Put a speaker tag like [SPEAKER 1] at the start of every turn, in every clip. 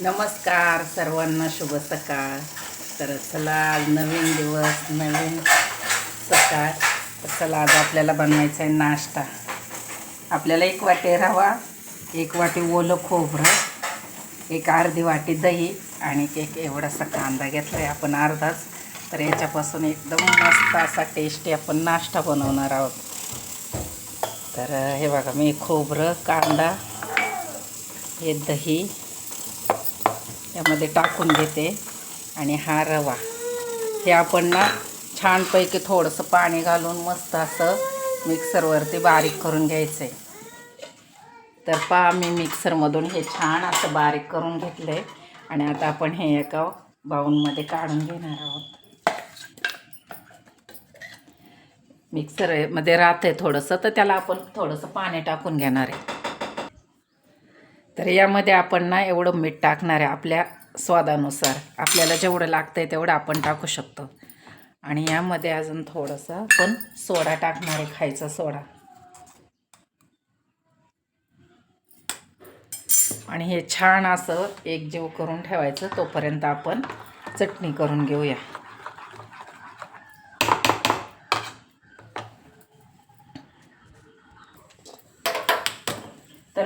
[SPEAKER 1] नमस्कार सर्वांना शुभ सकाळ. तर चला आज नवीन दिवस नवीन सकाळ. तर चला आज आपल्याला बनवायचा आहे नाश्ता. आपल्याला एक वाटी रवा एक वाटी ओलं खोबरं एक अर्धी वाटी दही आणि एक एवढासा कांदा घेतला आहे आपण अर्धाच. तर याच्यापासून एकदम मस्त असा टेस्टी आपण नाश्ता बनवणार आहोत. तर हे बघा मी खोबरं कांदा हे दही त्यामध्ये टाकून घेते. आणि हा रवा. हे आपण ना छानपैकी थोडंसं पाणी घालून मस्त असं मिक्सरवरती बारीक करून घ्यायचं. आहे तर पहा मी मिक्सरमधून हे छान असं बारीक करून घेतलं. आहे आणि आता आपण हे एका बाऊलमध्ये काढून घेणार आहोत. मिक्सरमध्ये राहतं आहे थोडंसं तर त्याला आपण थोडंसं पाणी टाकून घेणार आहे. तर यामध्ये आपण ना एवढं मीठ टाकणार आहे आपल्या स्वादानुसार. आपल्याला जेवढं लागतं आहे तेवढं आपण टाकू शकतो. आणि यामध्ये अजून थोडंसं आपण सोडा टाकणार आहे खायचा सोडा. आणि हे छान असं एकजीव करून ठेवायचं तोपर्यंत आपण चटणी करून घेऊया.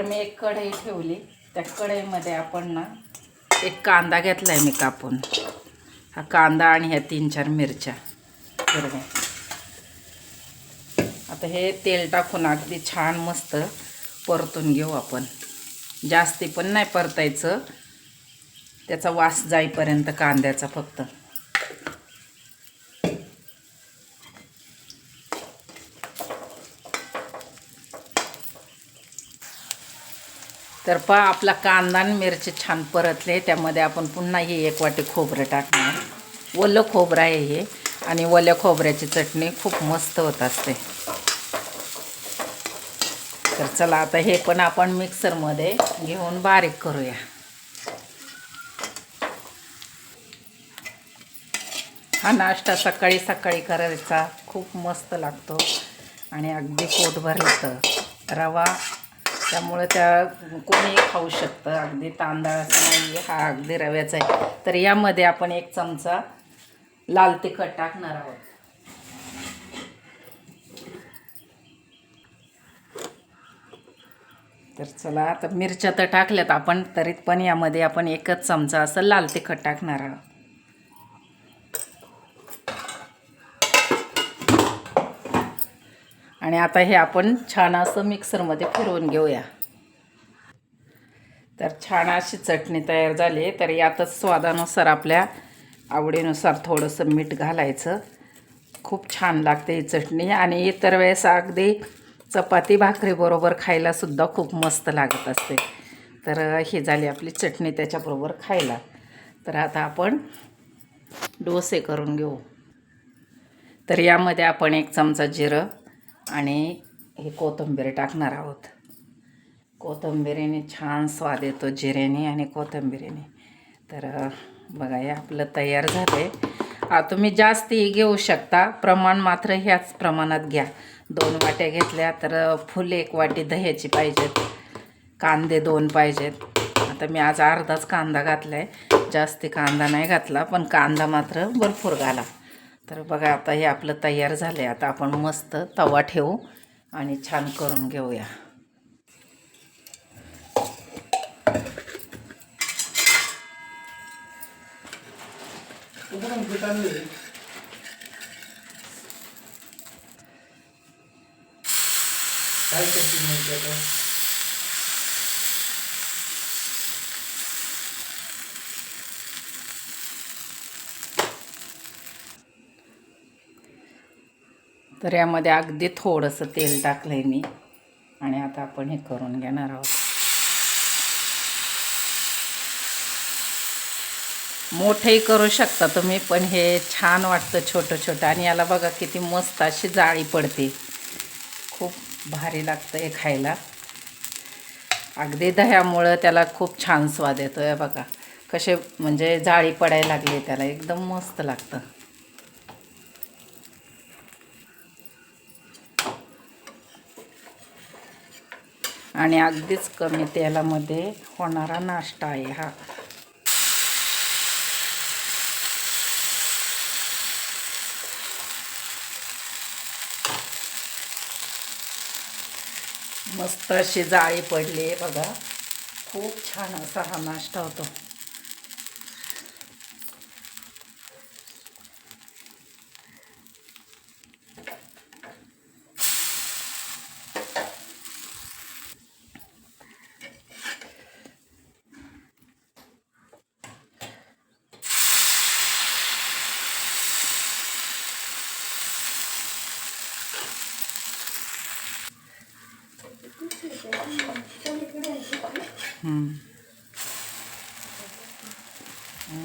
[SPEAKER 1] तर मी एक कढई ठेवली. त्या कढईमध्ये आपण ना एक कांदा घेतला आहे मी कापून. हा कांदा आणि ह्या तीन चार मिरच्या. हिरव्या आता हे तेल टाकून अगदी छान मस्त परतून घेऊ आपण. जास्ती पण नाही परतायचं. त्याचा वास जाईपर्यंत कांद्याचा फक्त. तर पहा आपला कांदा आणि मिरची छान परतले. त्यामध्ये आपण पुन्हा हे एक वाटी खोबरं टाकणार. ओलं खोबरं आहे हे. आणि ओल्या खोबऱ्याची चटणी खूप मस्त होत असते. तर चला आता हे पण आपण मिक्सरमध्ये घेऊन बारीक करूया. हा नाश्ता सकाळी सकाळी करायचा. खूप मस्त लागतो. आणि अगदी पोट भरलं रवा त्यामुळं त्या कोणीही खाऊ शकतं. अगदी तांदळाचा नाही हा अगदी रव्याचा आहे. तर यामध्ये आपण एक चमचा लाल तिखट टाकणार आहोत. तर चला आता मिरच्या तर टाकल्यात आपण तरीत पण यामध्ये आपण एकच चमचा असं लाल तिखट टाकणार आहोत. आणि आता हे आपण छान असं मिक्सरमध्ये फिरवून घेऊया. तर छान अशी चटणी तयार झाली तर यातच स्वादानुसार आपल्या आवडीनुसार थोडंसं मीठ घालायचं. खूप छान लागते ही चटणी. आणि इतर वेळेस अगदी चपाती भाकरीबरोबर खायलासुद्धा खूप मस्त लागत असते. तर ही झाली आपली चटणी त्याच्याबरोबर खायला. तर आता आपण डोसे करून घेऊ. तर यामध्ये आपण एक चमचा जिरं आणि हे कोथिंबीर टाकणार आहोत. कोथिंबीरीने छान स्वाद येतो जिऱ्याने आणि कोथिंबिरीने. तर बघा हे आपलं तयार झालं आहे तुम्ही जास्ती घेऊ शकता. प्रमाण मात्र ह्याच प्रमाणात घ्या. दोन वाट्या घेतल्या तर फुल एक वाटी दह्याची पाहिजेत. कांदे दोन पाहिजेत. आता मी आज अर्धाच कांदा घातला आहे जास्ती कांदा नाही घातला पण कांदा मात्र भरपूर घाला. तर बघा आता हे आपलं तयार झालं आहे आता आपण मस्त तवा ठेवू आणि छान करून घेऊया.
[SPEAKER 2] काय
[SPEAKER 1] तर यामध्ये अगदी थोडंसं तेल टाकलं आहे मी. आणि आता आपण हे करून घेणार आहोत. मोठेही करू शकता तुम्ही पण हे छान वाटतं छोटं छोटं आणि याला बघा किती मस्त अशी जाळी पडते. खूप भारी लागतं हे खायला. अगदी दह्यामुळं त्याला खूप छान स्वाद येतो आहे बघा. कसे म्हणजे जाळी पडायला लागली त्याला एकदम मस्त लागतं. आणि अगदीच कमी तेलामध्ये होणारा नाश्ता आहे हा. मस्त अशी जाळी पडली आहे बघा. खूप छान असा हा नाश्ता होतो.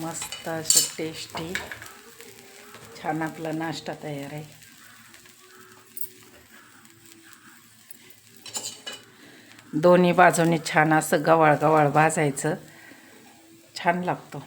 [SPEAKER 1] मस्त असं टेस्टी छान आपला नाश्ता तयार आहे. दोन्ही बाजूने छान असं गवाळ गवाळ भाजायचं. छान लागतो.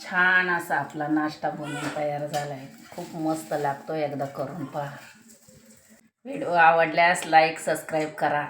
[SPEAKER 1] छान असा आपला नाश्ता बनवून तयार झाला आहे खूप मस्त लागतो एकदा करून पहा. व्हिडिओ आवडल्यास लाईक सबस्क्राईब करा.